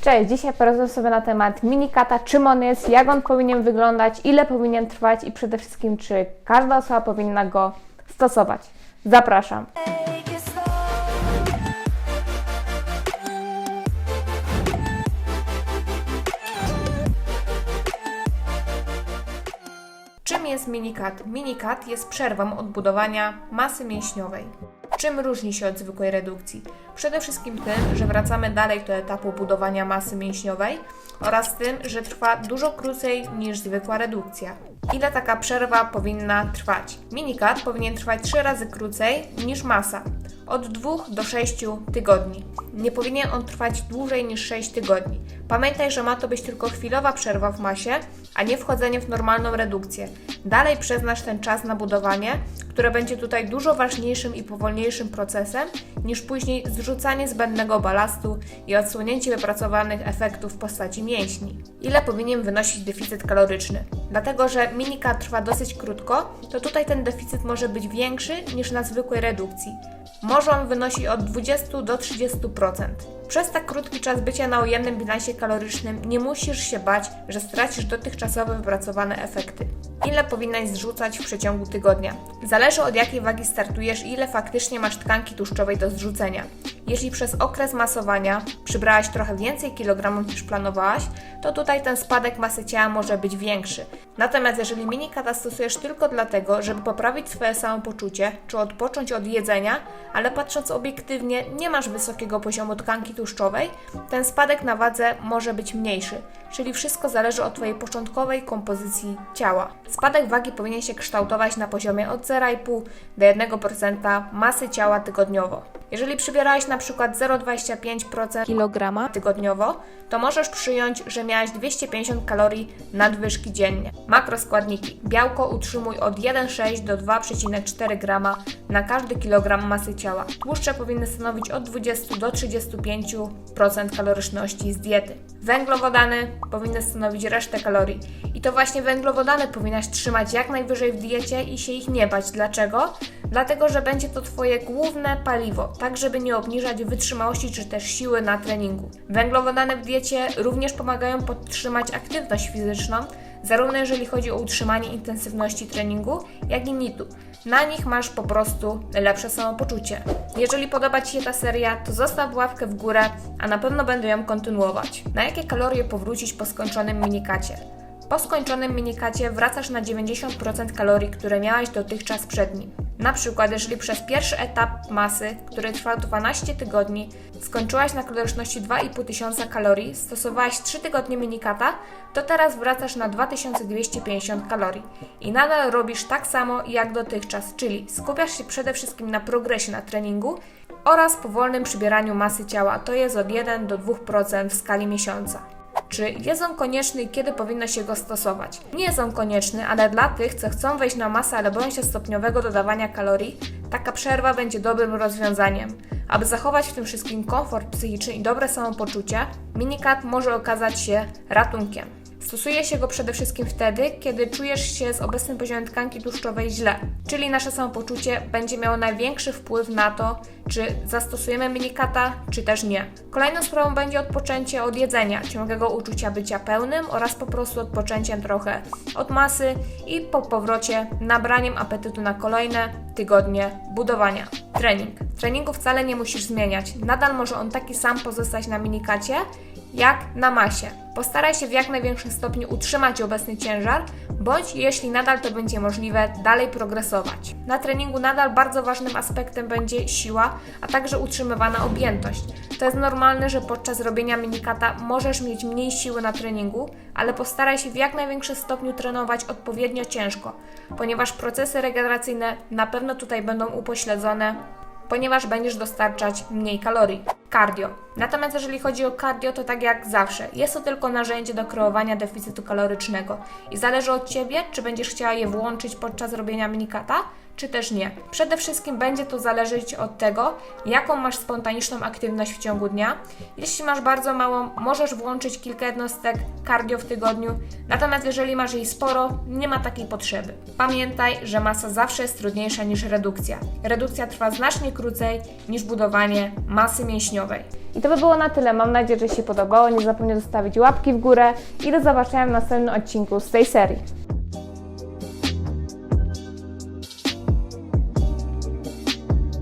Cześć, dzisiaj porozmawiam sobie na temat minikata, czym on jest, jak on powinien wyglądać, ile powinien trwać i przede wszystkim, czy każda osoba powinna go stosować. Zapraszam. Czym jest minikat? Minikat jest przerwą od budowania masy mięśniowej. Czym różni się od zwykłej redukcji? Przede wszystkim tym, że wracamy dalej do etapu budowania masy mięśniowej oraz tym, że trwa dużo krócej niż zwykła redukcja. Ile taka przerwa powinna trwać? Minikat powinien trwać 3 razy krócej niż masa, od 2 do 6 tygodni. Nie powinien on trwać dłużej niż 6 tygodni. Pamiętaj, że ma to być tylko chwilowa przerwa w masie, a nie wchodzenie w normalną redukcję. Dalej przeznasz ten czas na budowanie, które będzie tutaj dużo ważniejszym i powolniejszym procesem niż później zrzucanie zbędnego balastu i odsłonięcie wypracowanych efektów w postaci mięśni. Ile powinien wynosić deficyt kaloryczny? Dlatego, że minika trwa dosyć krótko, to tutaj ten deficyt może być większy niż na zwykłej redukcji. Może on wynosi od 20 do 30%. Przez tak krótki czas bycia na ujemnym bilansie kalorycznym nie musisz się bać, że stracisz dotychczasowe wypracowane efekty. Ile powinnaś zrzucać w przeciągu tygodnia? Zależy od jakiej wagi startujesz i ile faktycznie masz tkanki tłuszczowej do zrzucenia. Jeśli przez okres masowania przybrałaś trochę więcej kilogramów niż planowałaś, to tutaj ten spadek masy ciała może być większy. Natomiast jeżeli minikata stosujesz tylko dlatego, żeby poprawić swoje samopoczucie, czy odpocząć od jedzenia, ale patrząc obiektywnie nie masz wysokiego poziomu tkanki tłuszczowej, ten spadek na wadze może być mniejszy, czyli wszystko zależy od Twojej początkowej kompozycji ciała. Spadek wagi powinien się kształtować na poziomie od 0,5 do 1% masy ciała tygodniowo. Jeżeli przybierałaś na przykład 0,25% kg tygodniowo, to możesz przyjąć, że miałaś 250 kalorii nadwyżki dziennie. Makroskładniki. Białko utrzymuj od 1,6 do 2,4 g na każdy kilogram masy ciała. Tłuszcze powinny stanowić od 20 do 35% kaloryczności z diety. Węglowodany powinny stanowić resztę kalorii. I to właśnie węglowodany powinnaś trzymać jak najwyżej w diecie i się ich nie bać. Dlaczego? Dlatego, że będzie to Twoje główne paliwo, tak żeby nie obniżać wytrzymałości czy też siły na treningu. Węglowodany w diecie również pomagają podtrzymać aktywność fizyczną, zarówno jeżeli chodzi o utrzymanie intensywności treningu, jak i nitu. Na nich masz po prostu lepsze samopoczucie. Jeżeli podoba Ci się ta seria, to zostaw łapkę w górę, a na pewno będę ją kontynuować. Na jakie kalorie powrócić po skończonym minikacie? Po skończonym minikacie wracasz na 90% kalorii, które miałaś dotychczas przed nim. Na przykład, jeżeli przez pierwszy etap masy, który trwał 12 tygodni, skończyłaś na kaloryczności 2,5 tysiąca kalorii, stosowałaś 3 tygodnie minikata, to teraz wracasz na 2250 kalorii. I nadal robisz tak samo jak dotychczas, czyli skupiasz się przede wszystkim na progresie na treningu oraz powolnym przybieraniu masy ciała, to jest od 1 do 2% w skali miesiąca. Czy jest on konieczny i kiedy powinno się go stosować? Nie jest on konieczny, ale dla tych, co chcą wejść na masę, ale boją się stopniowego dodawania kalorii, taka przerwa będzie dobrym rozwiązaniem. Aby zachować w tym wszystkim komfort psychiczny i dobre samopoczucie, minikat może okazać się ratunkiem. Stosuje się go przede wszystkim wtedy, kiedy czujesz się z obecnym poziomem tkanki tłuszczowej źle, czyli nasze samopoczucie będzie miało największy wpływ na to, czy zastosujemy minikata, czy też nie. Kolejną sprawą będzie odpoczęcie od jedzenia, ciągłego uczucia bycia pełnym oraz po prostu odpoczęciem trochę od masy i po powrocie nabraniem apetytu na kolejne tygodnie budowania. Trening. Treningu wcale nie musisz zmieniać, nadal może on taki sam pozostać na minikacie, jak na masie. Postaraj się w jak największym stopniu utrzymać obecny ciężar, bądź jeśli nadal to będzie możliwe, dalej progresować. Na treningu nadal bardzo ważnym aspektem będzie siła, a także utrzymywana objętość. To jest normalne, że podczas robienia minikata możesz mieć mniej siły na treningu, ale postaraj się w jak największym stopniu trenować odpowiednio ciężko, ponieważ procesy regeneracyjne na pewno tutaj będą upośledzone ponieważ będziesz dostarczać mniej kalorii. Cardio. Natomiast jeżeli chodzi o cardio, to tak jak zawsze, jest to tylko narzędzie do kreowania deficytu kalorycznego i zależy od Ciebie, czy będziesz chciała je włączyć podczas robienia minikata, czy też nie. Przede wszystkim będzie to zależeć od tego, jaką masz spontaniczną aktywność w ciągu dnia. Jeśli masz bardzo małą, możesz włączyć kilka jednostek cardio w tygodniu, natomiast jeżeli masz jej sporo, nie ma takiej potrzeby. Pamiętaj, że masa zawsze jest trudniejsza niż redukcja. Redukcja trwa znacznie krócej niż budowanie masy mięśniowej. I to by było na tyle. Mam nadzieję, że się podobało. Nie zapomnij zostawić łapki w górę i do zobaczenia w następnym odcinku z tej serii.